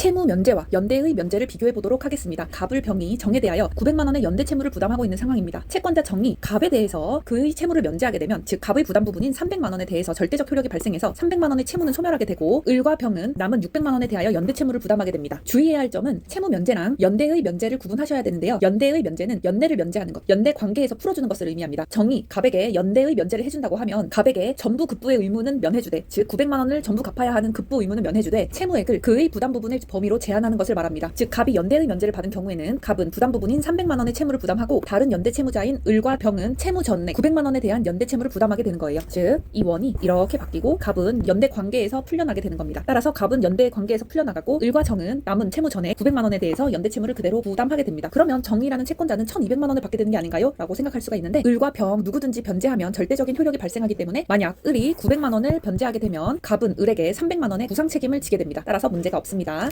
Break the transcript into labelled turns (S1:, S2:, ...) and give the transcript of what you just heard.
S1: 채무 면제와 연대의 면제를 비교해 보도록 하겠습니다. 갑을 병이 정에 대하여 900만 원의 연대 채무를 부담하고 있는 상황입니다. 채권자 정이 갑에 대해서 그의 채무를 면제하게 되면 즉 갑의 부담 부분인 300만 원에 대해서 절대적 효력이 발생해서 300만 원의 채무는 소멸하게 되고 을과 병은 남은 600만 원에 대하여 연대 채무를 부담하게 됩니다. 주의해야 할 점은 채무 면제랑 연대의 면제를 구분하셔야 되는데요. 연대의 면제는 연대를 면제하는 것, 연대 관계에서 풀어주는 것을 의미합니다. 정이 갑에게 연대의 면제를 해준다고 하면 갑에게 전부 급부의 의무는 면해주되 즉 900만 원을 전부 갚아야 하는 급부 의무는 면해주되 채무액을 그의 부담 부분의 범위로 제한하는 것을 말합니다. 즉 갑이 연대의 면제를 받은 경우에는 갑은 부담 부분인 300만 원의 채무를 부담하고 다른 연대 채무자인 을과 병은 채무 전액 900만 원에 대한 연대 채무를 부담하게 되는 거예요. 즉 이 원이 이렇게 바뀌고 갑은 연대 관계에서 풀려나게 되는 겁니다. 따라서 갑은 연대 관계에서 풀려나가고 을과 정은 남은 채무 전액 900만 원에 대해서 연대 채무를 그대로 부담하게 됩니다. 그러면 정이라는 채권자는 1,200만 원을 받게 되는 게 아닌가요? 라고 생각할 수가 있는데 을과 병 누구든지 변제하면 절대적인 효력이 발생하기 때문에 만약 을이 900만 원을 변제하게 되면 갑은 을에게 300만 원의 부상 책임을 지게 됩니다. 따라서 문제가 없습니다.